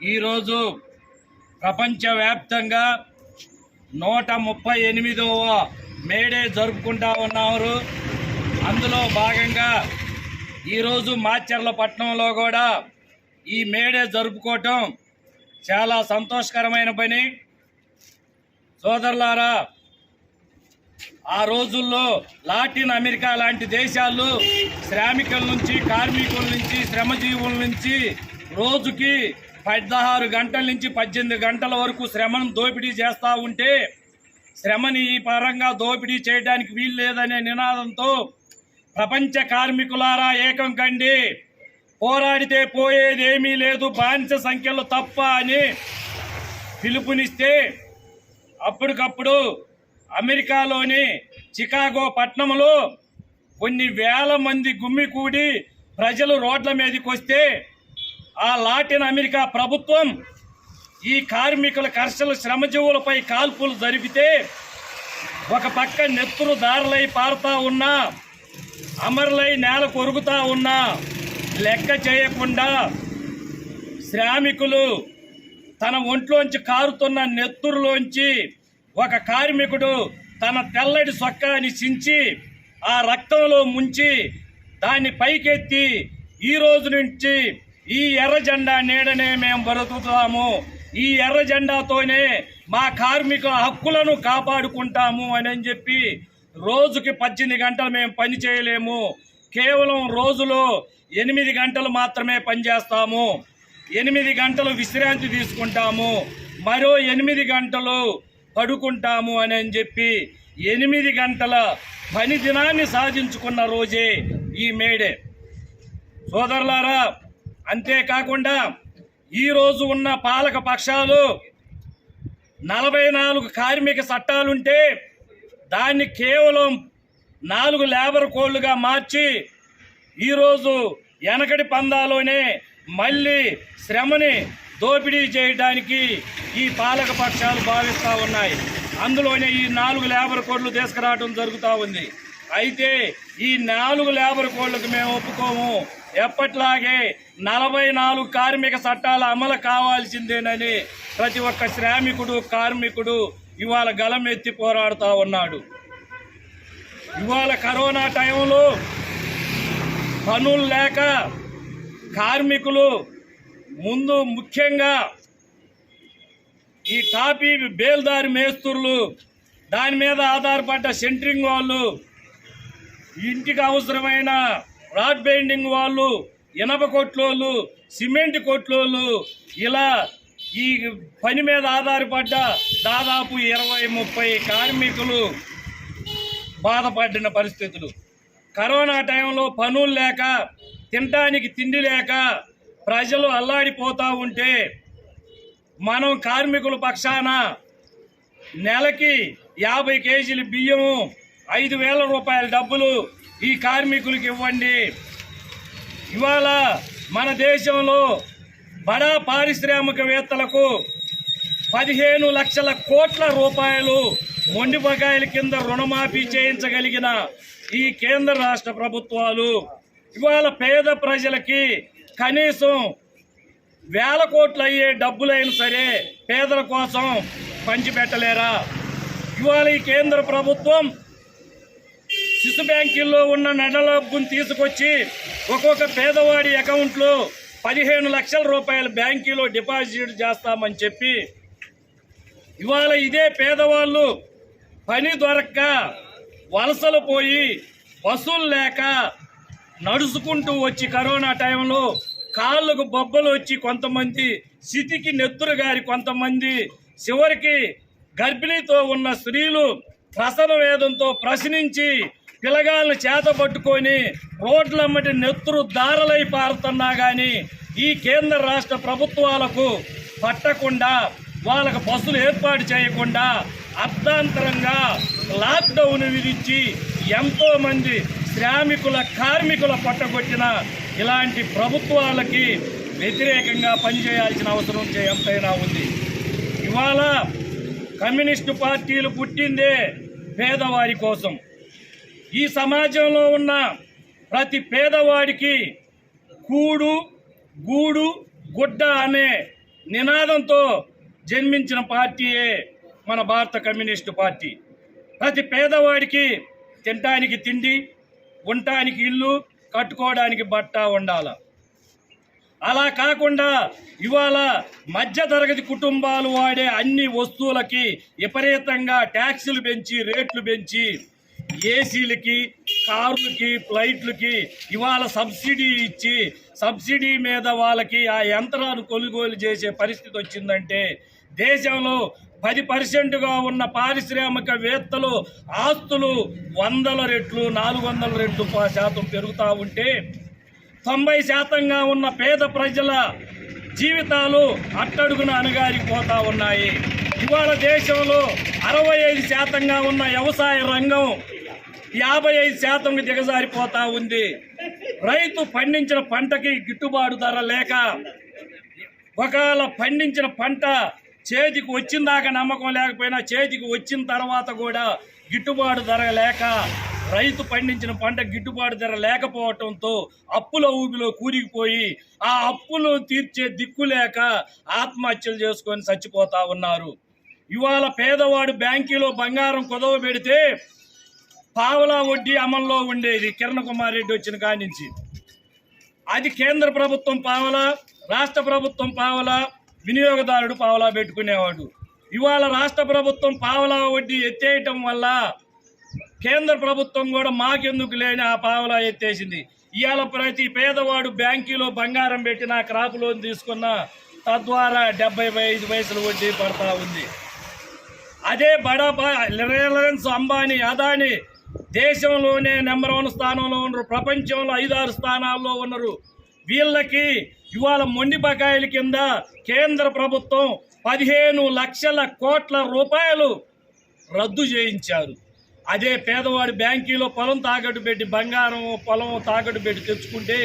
ఈరోజు ప్రపంచవ్యాప్తంగా నూట ముప్పై ఎనిమిదవ మేడే జరుపుకుంటా ఉన్నారు. అందులో భాగంగా ఈరోజు మాచర్ల పట్టణంలో కూడా ఈ మేడే జరుపుకోవటం చాలా సంతోషకరమైన పని. సోదరులారా ఆ రోజుల్లో లాటిన్ అమెరికా లాంటి దేశాలు శ్రామికుల నుంచి కార్మికుల నుంచి శ్రమజీవుల నుంచి రోజుకి పదహారు గంటల నుంచి పద్దెనిమిది గంటల వరకు శ్రమను దోపిడీ చేస్తూ ఉంటే శ్రమని ఈ పరంగా దోపిడీ చేయడానికి వీలు లేదనే నినాదంతో ప్రపంచ కార్మికులారా ఏకం కండి. పోరాడితే పోయేదేమీ లేదు బానిస సంఖ్యలు తప్ప అని పిలుపునిస్తే అప్పటికప్పుడు అమెరికాలోని చికాగో పట్టణంలో కొన్ని వేల మంది గుమ్మికూడి ప్రజలు రోడ్ల మీదకి వస్తే ఆ లాటిన్ అమెరికా ప్రభుత్వం ఈ కార్మికుల కర్షలు శ్రమజీవులపై కాల్పులు జరిపితే ఒక పక్క నెత్తురు దారులై పారుతా ఉన్నా అమరులై నేల కొరుగుతా ఉన్నా లెక్క చేయకుండా శ్రామికులు తన ఒంట్లోంచి కారుతున్న నెత్తురులోంచి ఒక కార్మికుడు తన తెల్లటి సొక్కాని చించి ఆ రక్తంలో ముంచి దాన్ని పైకెత్తి ఈ రోజు నుంచి ఈ ఎర్ర జెండా నీడనే మేము బ్రతుకుతాము ఈ ఎర్ర జెండాతోనే మా కార్మికుల హక్కులను కాపాడుకుంటాము అని చెప్పి రోజుకి పద్దెనిమిది గంటలు మేము పని చేయలేము. కేవలం రోజులో ఎనిమిది గంటలు మాత్రమే పనిచేస్తాము ఎనిమిది గంటలు విశ్రాంతి తీసుకుంటాము. మరో ఎనిమిది గంటలు పడుకుంటాము అని అని చెప్పి ఎనిమిది గంటల పని దినాన్ని సాధించుకున్న రోజే ఈ మేడే. సోదరులారా అంతేకాకుండా ఈరోజు ఉన్న పాలక పక్షాలు నలభై నాలుగు కార్మిక చట్టాలుంటే దాన్ని కేవలం నాలుగు లేబర్ కోడ్లుగా మార్చి ఈరోజు వెనకటి పందాలోనే మళ్ళీ శ్రమని దోపిడీ చేయడానికి ఈ పాలక పక్షాలు భావిస్తూ ఉన్నాయి. అందులోనే ఈ నాలుగు లేబర్ కోడ్లు తీసుకురావడం జరుగుతూ ఉంది. అయితే ఈ నాలుగు లేబర్ కోడ్లకు మేము ఒప్పుకోము. ఎప్పట్లాగే నలభై నాలుగు కార్మిక చట్టాలు అమలు కావాల్సిందేనని ప్రతి ఒక్క శ్రామికుడు కార్మికుడు ఇవాళ గలమెత్తి పోరాడుతూ ఉన్నాడు. ఇవాళ కరోనా టైంలో పనులు లేక కార్మికులు ముందు ముఖ్యంగా ఈ టాపీ బేల్దారి మేస్తుర్లు దాని మీద ఆధారపడ్డ సెంట్రింగ్ వాళ్ళు ఇంటికి అవసరమైన రాడ్ బైండింగ్ వాళ్ళు ఇనప కొట్లోళ్ళు సిమెంట్ కొట్లోళ్ళు ఇలా ఈ పని మీద ఆధారపడ్డ దాదాపు ఇరవై ముప్పై కార్మికులు బాధపడిన పరిస్థితులు. కరోనా టైంలో పనులు లేక తినటానికి తిండి లేక ప్రజలు అల్లాడిపోతూ ఉంటే మనం కార్మికుల పక్షాన నెలకి యాభై కేజీల బియ్యము ఐదు వేల రూపాయల డబ్బులు ఈ కార్మికులకు ఇవ్వండి. ఇవాళ మన దేశంలో బడా పారిశ్రామికవేత్తలకు పదిహేను లక్షల కోట్ల రూపాయలు మొండి బకాయిల కింద రుణమాఫీ చేయించగలిగిన ఈ కేంద్ర రాష్ట్ర ప్రభుత్వాలు ఇవాళ పేద ప్రజలకి కనీసం వేల కోట్లు అయ్యే డబ్బులైనా సరే పేదల కోసం పంచిపెట్టలేరా? ఇవాళ ఈ కేంద్ర ప్రభుత్వం శిశు బ్యాంకుల్లో ఉన్న నడలబ్బును తీసుకొచ్చి ఒక్కొక్క పేదవాడి అకౌంట్లో పదిహేను లక్షల రూపాయల బ్యాంకులో డిపాజిట్ చేస్తామని చెప్పి ఇవాళ ఇదే పేదవాళ్ళు పని దొరక్క వలసలు పోయి వసూలు లేక నడుచుకుంటూ వచ్చి కరోనా టైంలో కాళ్ళకు బొబ్బలు వచ్చి కొంతమంది సితికి నెత్తురు గారి కొంతమంది చివరికి గర్భిణీతో ఉన్న స్త్రీలు ప్రసన వేదంతో ప్రశ్నించి పిల్లగాళ్ళను చేత పట్టుకొని రోడ్లమ్మటి నెత్తురు దారలై పారుతున్నా కానీ ఈ కేంద్ర రాష్ట్ర ప్రభుత్వాలకు పట్టకుండా వాళ్ళకు బస్సులు ఏర్పాటు చేయకుండా అర్ధాంతరంగా లాక్డౌన్ విధించి ఎంతోమంది శ్రామికుల కార్మికుల పట్టగొట్టిన ఇలాంటి ప్రభుత్వాలకి వ్యతిరేకంగా పనిచేయాల్సిన అవసరం ఎంతైనా ఉంది. ఇవాళ కమ్యూనిస్టు పార్టీలు పుట్టిందే పేదవారి కోసం. ఈ సమాజంలో ఉన్న ప్రతి పేదవాడికి కూడు గూడు గుడ్డ అనే నినాదంతో జన్మించిన పార్టీయే మన భారత కమ్యూనిస్టు పార్టీ. ప్రతి పేదవాడికి తినటానికి తిండి ఉండటానికి ఇల్లు కట్టుకోవడానికి బట్ట ఉండాల. అలా కాకుండా ఇవాళ మధ్యతరగతి కుటుంబాలు వాడే అన్ని వస్తువులకి విపరీతంగా ట్యాక్సులు పెంచి రేట్లు పెంచి ఏసీలకి కార్లకి ఫ్లైట్లకి ఇవాళ సబ్సిడీ ఇచ్చి సబ్సిడీ మీద వాళ్ళకి ఆ యంత్రాలు కొనుగోలు చేసే పరిస్థితి వచ్చిందంటే దేశంలో పది పర్సెంట్గా ఉన్న పారిశ్రామికవేత్తలు ఆస్తులు వందల రెట్లు నాలుగు వందల రెట్లు శాతం పెరుగుతూ ఉంటే తొంభై శాతంగా ఉన్న పేద ప్రజల జీవితాలు అట్టడుగున అణగారిపోతా ఉన్నాయి. ఇవాళ దేశంలో అరవై ఐదు శాతంగా ఉన్న వ్యవసాయ రంగం యాభై ఐదు శాతం దిగజారిపోతా ఉంది. రైతు పండించిన పంటకి గిట్టుబాటు ధర లేక ఒకవేళ పండించిన పంట చేతికి వచ్చిన దాకా నమ్మకం లేకపోయినా చేతికి వచ్చిన తర్వాత కూడా గిట్టుబాటు ధర లేక రైతు పండించిన పంట గిట్టుబాటు ధర లేకపోవటంతో అప్పుల ఊబిలో కూరిగిపోయి ఆ అప్పులు తీర్చే దిక్కు లేక ఆత్మహత్యలు చేసుకొని చచ్చిపోతా ఉన్నారు. ఇవాళ పేదవాడు బ్యాంకీలో బంగారం కుదవ పెడితే పావలా వడ్డీ అమల్లో ఉండేది కిరణ్ కుమార్ రెడ్డి వచ్చిన కానించి అది కేంద్ర ప్రభుత్వం పావలా రాష్ట్ర ప్రభుత్వం పావలా వినియోగదారుడు పావలా పెట్టుకునేవాడు. ఇవాళ రాష్ట్ర ప్రభుత్వం పావలా వడ్డీ ఎత్తేయటం వల్ల కేంద్ర ప్రభుత్వం కూడా మాకెందుకు లేని ఆ పావలా ఎత్తేసింది. ఇవాళ ప్రతి పేదవాడు బ్యాంకీలో బంగారం పెట్టిన క్రాప్ లోన్ తీసుకున్న తద్వారా డెబ్బై ఐదు వయసులు వడ్డీ పడతా ఉంది. అదే బడా రిలయన్స్ అంబానీ అదాని దేశంలోనే నెంబర్ వన్ స్థానంలో ఉన్నారు. ప్రపంచంలో ఐదారు స్థానాల్లో ఉన్నారు. వీళ్ళకి ఇవాళ మొండి బకాయిల కింద కేంద్ర ప్రభుత్వం పదిహేను లక్షల కోట్ల రూపాయలు రద్దు చేయించారు. అదే పేదవాడు బ్యాంకీలో పొలం తాకట్టు పెట్టి బంగారం పొలం తాకట్టు పెట్టి తెచ్చుకుంటే